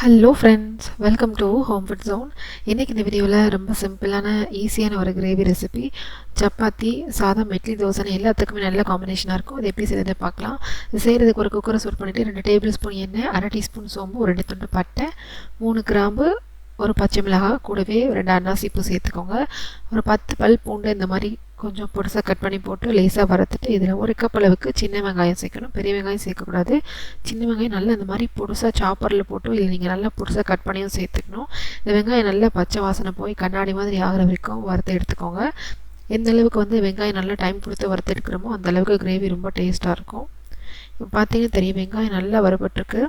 Hello friends welcome to home food zone இன்றைக்கி இந்த வீடியோவில் ரொம்ப சிம்பிளான ஈஸியான ஒரு கிரேவி ரெசிபி சப்பாத்தி சாதம் இட்லி தோசை எல்லாத்துக்குமே நல்ல காம்பினேஷனாக இருக்கும். அதை எப்படி செய்யறதை பார்க்கலாம். இது செய்கிறதுக்கு ஒரு குக்கரை சூட் பண்ணிவிட்டு ரெண்டு டேபிள் ஸ்பூன் எண்ணெய் அரை டீஸ்பூன் சோம்பு ஒரு ரெண்டு துண்டு பட்டை மூணு கிராம்பு ஒரு பச்சை மிளகாய் கூடவே ரெண்டு அன்னாசிப்பூ சேர்த்துக்கோங்க. ஒரு பத்து பல் பூண்டு இந்த மாதிரி கொஞ்சம் பொடிசாக கட் பண்ணி போட்டு லேசாக வறுத்துட்டு இதில் ஒரு கப் அளவுக்கு சின்ன வெங்காயம் சேர்க்கணும். பெரிய வெங்காயம் சேர்க்கக்கூடாது சின்ன வெங்காயம் நல்லா இந்த மாதிரி பொடிசாக சாப்பரில் போட்டு இல்லை நீங்கள் நல்லா பொடிசாக கட் பண்ணியும் சேர்த்துக்கணும். இந்த வெங்காயம் நல்லா பச்சை வாசனை போய் கண்ணாடி மாதிரி ஆகிற வரைக்கும் வறுத்து எடுத்துக்கோங்க. எந்த அளவுக்கு வந்து வெங்காயம் நல்லா டைம் கொடுத்து வறுத்து எடுக்கிறோமோ அந்த அளவுக்கு கிரேவி ரொம்ப டேஸ்ட்டாக இருக்கும். இப்போ பார்த்தீங்கன்னா தெரியும் வெங்காயம் நல்லா வறுபட்டுருக்கு.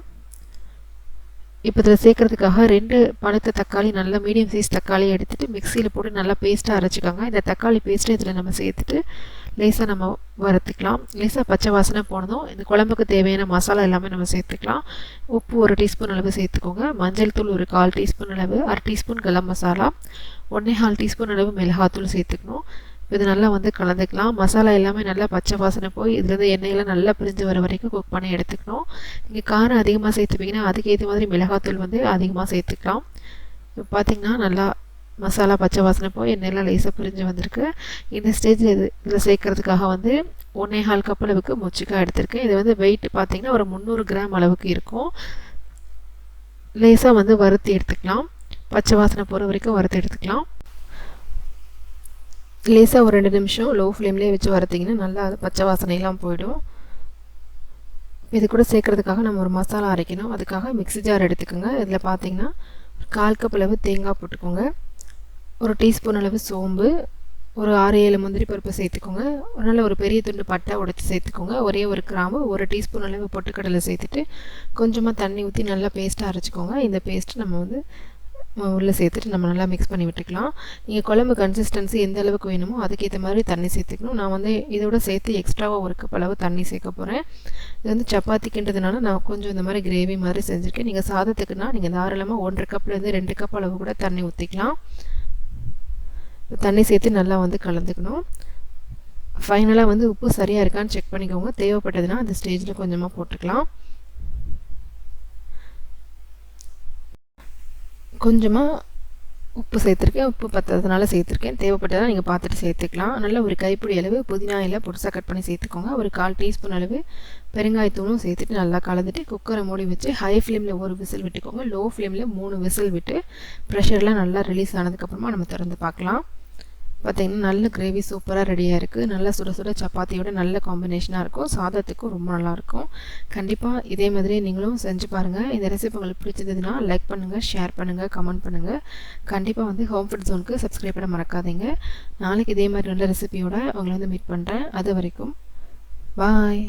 இப்போ இதில் சேர்க்குறதுக்காக ரெண்டு பழுத்த தக்காளி நல்லா மீடியம் சைஸ் தக்காளி எடுத்துகிட்டு மிக்சியில் போட்டு நல்லா பேஸ்ட்டாக அரைச்சிக்கோங்க. இந்த தக்காளி பேஸ்ட்டு இதில் நம்ம சேர்த்துட்டு லேசாக நம்ம வறுத்துக்கலாம். லேசாக பச்சை வாசனை போனதும் இந்த குழம்புக்கு தேவையான மசாலா எல்லாமே நம்ம சேர்த்துக்கலாம். உப்பு ஒரு டீஸ்பூன் அளவு சேர்த்துக்கோங்க. மஞ்சள் தூள் ஒரு கால் டீஸ்பூன் அளவு அரை டீஸ்பூன் கலம் மசாலா ஒன்றே கால் டீஸ்பூன் அளவு மிளகாத்தூள் சேர்த்துக்கணும். இது நல்லா வந்து கலந்துக்கலாம். மசாலா எல்லாமே நல்லா பச்சை வாசனை போய் இதுலேருந்து எண்ணெயெல்லாம் நல்லா பிரிஞ்சு வர வரைக்கும் குக் பண்ணி எடுத்துக்கணும். நீங்கள் காரம் அதிகமாக சேர்த்துப்பீங்கன்னா அதுக்கு ஏற்ற மாதிரி மிளகாத்தூள் வந்து அதிகமாக சேர்த்துக்கலாம். இப்போ பார்த்திங்கன்னா நல்லா மசாலா பச்சை வாசனை போய் எண்ணெயெல்லாம் லேசாக பிரிஞ்சு வந்திருக்கு. இந்த ஸ்டேஜில் இது இதில் சேர்க்கறதுக்காக வந்து ஒன்றே ஹால் கப் அளவுக்கு மொச்சிக்காய் எடுத்திருக்கேன். இது வந்து வெயிட் பார்த்திங்கன்னா ஒரு முந்நூறு கிராம் அளவுக்கு இருக்கும். லேசாக வந்து வறுத்து எடுத்துக்கலாம். பச்சை வாசனை போகிற வரைக்கும் வறுத்து எடுத்துக்கலாம். லேசாக ஒரு ரெண்டு நிமிஷம் லோ ஃப்ளேம்லேயே வச்சு வறுத்திங்கன்னா நல்லா அது பச்சை வாசனையெல்லாம் போயிடும். இது கூட சேர்க்குறதுக்காக நம்ம ஒரு மசாலா அரைக்கணும். அதுக்காக மிக்ஸி ஜார் எடுத்துக்கோங்க. இதில் பார்த்தீங்கன்னா கால் கப் அளவு தேங்காய் போட்டுக்கோங்க. ஒரு டீஸ்பூன் அளவு சோம்பு ஒரு ஆறு ஏழு முந்திரி பருப்பு சேர்த்துக்கோங்க. ஒரு நல்ல ஒரு பெரிய துண்டு பட்டை உடைச்சி சேர்த்துக்கோங்க. ஒரே ஒரு கிராம்பு ஒரு டீஸ்பூன் அளவு பொட்டுக்கடலை சேர்த்துட்டு கொஞ்சமாக தண்ணி ஊற்றி நல்லா பேஸ்ட்டாக அரைச்சிக்கோங்க. இந்த பேஸ்ட்டு நம்ம வந்து உள்ளே சேர்த்துட்டு நம்ம நல்லா மிக்ஸ் பண்ணி விட்டுக்கலாம். நீங்கள் குழம்பு கன்சிஸ்டன்சி எந்த அளவுக்கு வேணுமோ அதுக்கேற்ற மாதிரி தண்ணி சேர்த்துக்கணும். நான் வந்து இதோட சேர்த்து எக்ஸ்ட்ராவாக ஒரு கப் அளவு தண்ணி சேர்க்க போகிறேன் இது வந்து சப்பாத்திக்கின்றதுனால நான் கொஞ்சம் இந்த மாதிரி கிரேவி மாதிரி செஞ்சுருக்கேன். நீங்கள் சாதத்துக்குன்னா நீங்கள் தாராளமாக ஒன்றரை கப்லேருந்து ரெண்டு கப் அளவு கூட தண்ணி ஊற்றிக்கலாம் தண்ணி சேர்த்து நல்லா வந்து கலந்துக்கணும். ஃபைனலாக வந்து உப்பு சரியாக இருக்கான்னு செக் பண்ணிக்கோங்க. தேவைப்பட்டதுன்னா அந்த ஸ்டேஜில் கொஞ்சமாக போட்டுக்கலாம். கொஞ்சமாக உப்பு சேர்த்துருக்கேன். உப்பு பத்ததுனால சேர்த்துருக்கேன். தேவைப்பட்டதான் நீங்கள் பார்த்துட்டு சேர்த்துக்கலாம். நல்ல ஒரு கைப்பிடி அளவு புதினா இல்லை பொடிசாக கட் பண்ணி சேர்த்துக்கோங்க. ஒரு கால் டீஸ்பூன் அளவு பெருங்காயத்தூளும் சேர்த்துட்டு நல்லா கலந்துட்டு குக்கரை மூடி வச்சு ஹை ஃப்ளேமில் ஒரு விசில் விட்டுக்கோங்க. லோ ஃப்ளேமில் மூணு விசில் விட்டு ப்ரெஷர்லாம் நல்லா ரிலீஸ் ஆனதுக்கப்புறமா நம்ம திறந்து பார்க்கலாம். பார்த்திங்கன்னா நல்ல கிரேவி சூப்பராக ரெடியாக இருக்குது நல்லா சுட சுட சப்பாத்தியோட நல்ல காம்பினேஷனாக இருக்கும். சாதத்துக்கும் ரொம்ப நல்லாயிருக்கும் கண்டிப்பாக இதே மாதிரி நீங்களும் செஞ்சு பாருங்கள் இந்த ரெசிபி உங்களுக்கு பிடிச்சதுன்னா லைக் பண்ணுங்கள் ஷேர் பண்ணுங்கள் கமெண்ட் பண்ணுங்கள் கண்டிப்பாக வந்து ஹோம் ஃபுட் ஜோனுக்கு சப்ஸ்கிரைப் பண்ண மறக்காதீங்க. நாளைக்கு இதே மாதிரி நல்ல ரெசிபியோட உங்களை வந்து மீட் பண்ணுறேன் அது வரைக்கும் பாய்